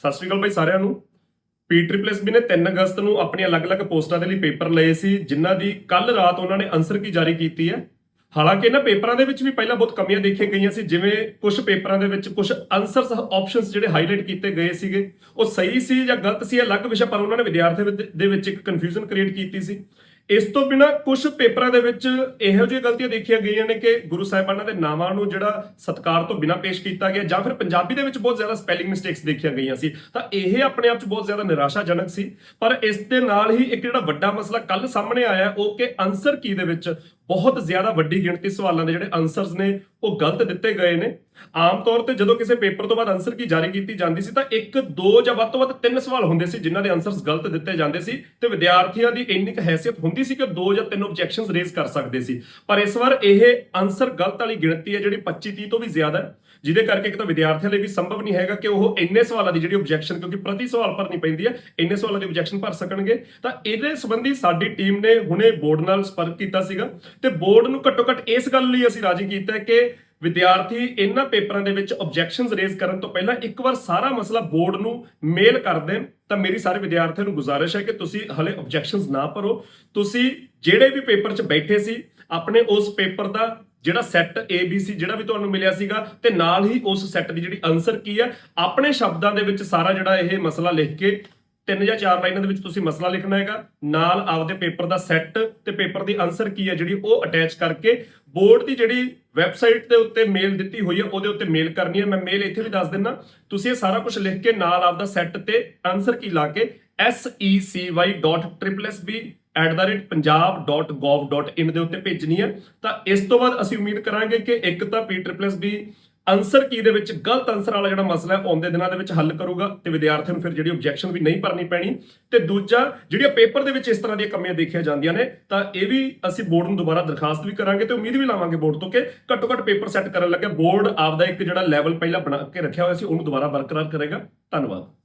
ਸਤਿ ਸ਼੍ਰੀ ਅਕਾਲ ਬਾਈ ਸਾਰਿਆਂ ਨੂੰ। ਪੀਟ੍ਰਿਪਲਐਸਬੀ ਨੇ 3 ਅਗਸਤ ਨੂੰ ਆਪਣੀਆਂ ਅਲੱਗ-ਅਲੱਗ ਪੋਸਟਾਂ ਦੇ ਲਈ ਪੇਪਰ ਲਏ ਸੀ, ਜਿਨ੍ਹਾਂ ਦੀ ਕੱਲ ਰਾਤ ਉਹਨਾਂ ਨੇ ਆਨਸਰ ਕੀ ਜਾਰੀ ਕੀਤੀ ਹੈ। ਹਾਲਾਂਕਿ ਇਹਨਾਂ ਪੇਪਰਾਂ ਦੇ ਵਿੱਚ ਵੀ ਪਹਿਲਾਂ ਬਹੁਤ ਕਮੀਆਂ ਦੇਖੀਆਂ ਗਈਆਂ ਸੀ, ਜਿਵੇਂ ਕੁਝ ਪੇਪਰਾਂ ਦੇ ਵਿੱਚ ਕੁਝ ਆਨਸਰਸ ਆਪਸ਼ਨਸ ਜਿਹੜੇ ਹਾਈਲਾਈਟ ਕੀਤੇ ਗਏ ਸੀਗੇ, ਉਹ ਸਹੀ ਸੀ ਜਾਂ ਗਲਤ ਸੀ, ਇਹ ਅਲੱਗ ਵਿਸ਼ਾ, ਪਰ ਉਹਨਾਂ ਨੇ ਵਿਦਿਆਰਥੀਆਂ ਦੇ ਵਿੱਚ ਇੱਕ ਕਨਫਿਊਜ਼ਨ ਕ੍ਰੀਏਟ ਕੀਤੀ ਸੀ। ਇਸ ਤੋਂ ਬਿਨਾ ਕੁਝ ਪੇਪਰਾਂ ਦੇ ਵਿੱਚ ਇਹੋ ਜਿਹੀਆਂ ਗਲਤੀਆਂ ਦੇਖੀਆਂ ਗਈਆਂ ਨੇ ਕਿ ਗੁਰੂ ਸਾਹਿਬਾਨਾਂ ਦੇ ਨਾਵਾਂ ਨੂੰ ਜਿਹੜਾ ਸਤਕਾਰ ਤੋਂ ਬਿਨਾ ਪੇਸ਼ ਕੀਤਾ ਗਿਆ ਜਾਂ ਫਿਰ ਪੰਜਾਬੀ ਦੇ ਵਿੱਚ ਬਹੁਤ ਜ਼ਿਆਦਾ ਸਪੈਲਿੰਗ ਮਿਸਟੇਕਸ ਦੇਖੀਆਂ ਗਈਆਂ ਸੀ, ਤਾਂ ਇਹ ਆਪਣੇ ਆਪ 'ਚ ਬਹੁਤ ਜ਼ਿਆਦਾ ਨਿਰਾਸ਼ਾਜਨਕ ਸੀ। ਪਰ ਇਸ ਦੇ ਨਾਲ ਹੀ ਇੱਕ ਜਿਹੜਾ ਵੱਡਾ ਮਸਲਾ ਕੱਲ ਸਾਹਮਣੇ ਆਇਆ, ਉਹ ਕਿ ਆਨਸਰ ਕੀ ਦੇ ਵਿੱਚ ਬਹੁਤ ਜ਼ਿਆਦਾ ਵੱਡੀ ਗਿਣਤੀ ਸਵਾਲਾਂ ਦੇ ਜਿਹੜੇ ਆਨਸਰਸ ਨੇ, ਉਹ ਗਲਤ ਦਿੱਤੇ ਗਏ ਨੇ। ਆਮ ਤੌਰ ਤੇ ਜਦੋਂ ਕਿਸੇ ਪੇਪਰ ਤੋਂ ਬਾਅਦ ਆਨਸਰ ਕੀ ਜਾਰੀ ਕੀਤੀ ਜਾਂਦੀ ਸੀ, ਤਾਂ ਇੱਕ, ਦੋ ਜਾਂ ਵੱਧ ਤੋਂ ਵੱਧ ਤਿੰਨ ਸਵਾਲ ਹੁੰਦੇ ਸੀ ਜਿਨ੍ਹਾਂ ਦੇ ਆਨਸਰਸ ਗਲਤ ਦਿੱਤੇ ਜਾਂਦੇ ਸੀ ਤੇ ਵਿਦਿਆਰਥੀਆਂ ਦੀ ਇੰਨੀ ਕੁ ਹੈਸੀਅਤ ਹੁੰਦੀ ਸੀ ਕਿ ਦੋ ਜਾਂ ਤਿੰਨ ਆਬਜੈਕਸ਼ਨਸ ਰੇਜ਼ ਕਰ ਸਕਦੇ ਸੀ। ਪਰ ਇਸ ਵਾਰ ਇਹ ਆਨਸਰ ਗਲਤ ਵਾਲੀ ਗਿਣਤੀ ਹੈ ਜਿਹੜੀ 25 30 ਤੋਂ ਵੀ ਜ਼ਿਆਦਾ ਹੈ। ਜਿਹਦੇ ਕਰਕੇ ਇੱਕ ਤਾਂ ਵਿਦਿਆਰਥੀਆਂ ਲਈ ਵੀ ਸੰਭਵ ਨਹੀਂ ਹੈਗਾ ਕਿ ਉਹ ਇੰਨੇ ਸਵਾਲਾਂ ਦੀ ਜਿਹੜੀ ਆਬਜੈਕਸ਼ਨ ਕਿਉਂਕਿ ਪ੍ਰਤੀ ਸਵਾਲ ਭਰਨੀ ਪੈਂਦੀ ਹੈ, ਇੰਨੇ ਸਵਾਲਾਂ ਦੀ ਆਬਜੈਕਸ਼ਨ ਭਰ ਸਕਣਗੇ। ਤਾਂ ਇਹਦੇ ਸੰਬੰਧੀ ਸਾਡੀ ਟੀਮ ਨੇ ਹੁਣੇ ਬੋਰਡ ਨਾਲ ਸੰਪਰਕ ਕੀਤਾ ਸੀਗਾ ਤੇ ਬੋਰਡ ਨੂੰ ਘੱਟੋ ਘੱਟ ਇਸ ਗੱਲ ਲਈ ਅਸੀਂ ਰਾਜੀ ਕੀਤਾ ਕਿ ਵਿਦਿਆਰਥੀ ਇਹਨਾਂ ਪੇਪਰਾਂ ਦੇ ਵਿੱਚ ਆਬਜੈਕਸ਼ਨਸ ਰੇਜ਼ ਕਰਨ ਤੋਂ ਪਹਿਲਾਂ ਇੱਕ ਵਾਰ ਸਾਰਾ ਮਸਲਾ ਬੋਰਡ ਨੂੰ ਮੇਲ ਕਰ ਦੇਣ, ਤਾਂ ਮੇਰੀ ਸਾਰੇ ਵਿਦਿਆਰਥੀਆਂ ਨੂੰ ਗੁਜ਼ਾਰਿਸ਼ ਹੈ ਕਿ ਤੁਸੀਂ ਹਲੇ ਆਬਜੈਕਸ਼ਨਸ ਨਾ ਭਰੋ। ਤੁਸੀਂ ਜਿਹੜੇ ਵੀ ਪੇਪਰ 'ਚ ਬੈਠੇ ਸੀ, ਆਪਣੇ ਉਸ ਪੇਪਰ ਦਾ ਜਿਹੜਾ ਸੈੱਟ ABC ਜਿਹੜਾ ਵੀ ਤੁਹਾਨੂੰ ਮਿਲਿਆ ਸੀਗਾ ਤੇ ਨਾਲ ਹੀ ਉਸ ਸੈੱਟ ਦੀ ਜਿਹੜੀ ਆਨਸਰ ਕੀ ਹੈ ਆਪਣੇ ਸ਼ਬਦਾਂ ਦੇ ਵਿੱਚ ਸਾਰਾ ਜਿਹੜਾ ਇਹ ਮਸਲਾ ਲਿਖ ਕੇ ਤਿੰਨ ਜਾਂ ਚਾਰ ਲਾਈਨਾਂ ਦੇ ਵਿੱਚ ਤੁਸੀਂ ਮਸਲਾ ਲਿਖਣਾ ਹੈਗਾ। ਨਾਲ ਆਪਦੇ ਪੇਪਰ ਦਾ ਸੈੱਟ ਤੇ ਪੇਪਰ ਦੀ ਆਨਸਰ ਕੀ ਹੈ ਜਿਹੜੀ ਉਹ ਅਟੈਚ ਕਰਕੇ ਬੋਰਡ ਦੀ ਜਿਹੜੀ ਵੈਬਸਾਈਟ ਦੇ ਉੱਤੇ ਮੇਲ ਦਿੱਤੀ ਹੋਈ ਹੈ ਉਹਦੇ ਉੱਤੇ ਮੇਲ ਕਰਨੀ ਹੈ ਮੈਂ ਮੇਲ ਇੱਥੇ ਵੀ ਦੱਸ ਦਿੰਦਾ ਤੁਸੀਂ ਇਹ ਸਾਰਾ ਕੁਝ ਲਿਖ ਕੇ ਨਾਲ ਆਪਦਾ ਸੈੱਟ ਤੇ ਆਨਸਰ ਕੀ ਲਾ ਕੇ seci.triplesb@punjab.gov.in ਦੇ ਉੱਤੇ ਭੇਜਣੀ ਹੈ। ਤਾਂ ਇਸ ਤੋਂ ਬਾਅਦ ਅਸੀਂ ਉਮੀਦ ਕਰਾਂਗੇ ਕਿ ਇੱਕ ਤਾਂ ਪੀਟ੍ਰਿਪਲਸਬੀ ਆਨਸਰ ਕੀ ਦੇ ਵਿੱਚ ਗਲਤ ਆਨਸਰ ਵਾਲਾ ਜਿਹੜਾ ਮਸਲਾ ਹੈ, ਆਉਂਦੇ ਦਿਨਾਂ ਦੇ ਵਿੱਚ ਹੱਲ ਕਰੂਗਾ ਤੇ ਵਿਦਿਆਰਥੀਆਂ ਨੂੰ ਫਿਰ ਜਿਹੜੀ ਆਬਜੈਕਸ਼ਨ ਵੀ ਨਹੀਂ ਭਰਨੀ ਪੈਣੀ। ਤੇ ਦੂਜਾ, ਜਿਹੜੀਆਂ ਪੇਪਰ ਦੇ ਵਿੱਚ ਇਸ ਤਰ੍ਹਾਂ ਦੀਆਂ ਕਮੀਆਂ ਦੇਖੀਆਂ ਜਾਂਦੀਆਂ ਨੇ, ਤਾਂ ਇਹ ਵੀ ਅਸੀਂ ਬੋਰਡ ਨੂੰ ਦੁਬਾਰਾ ਦਰਖਾਸਤ ਵੀ ਕਰਾਂਗੇ ਤੇ ਉਮੀਦ ਵੀ ਲਾਵਾਂਗੇ ਬੋਰਡ ਤੋਂ ਕਿ ਘੱਟੋ ਘੱਟ ਪੇਪਰ ਸੈੱਟ ਕਰਨ ਲੱਗੇ। ਬੋਰਡ ਆਪਦਾ ਇੱਕ ਜਿਹੜਾ ਲੈਵਲ ਪਹਿਲਾਂ ਬਣਾ ਕੇ ਰੱਖਿਆ ਹੋਇਆ ਸੀ, ਉਹਨੂੰ ਦੁਬਾਰਾ ਬਰਕਰਾਰ ਕਰੇਗਾ। ਧੰਨਵਾਦ।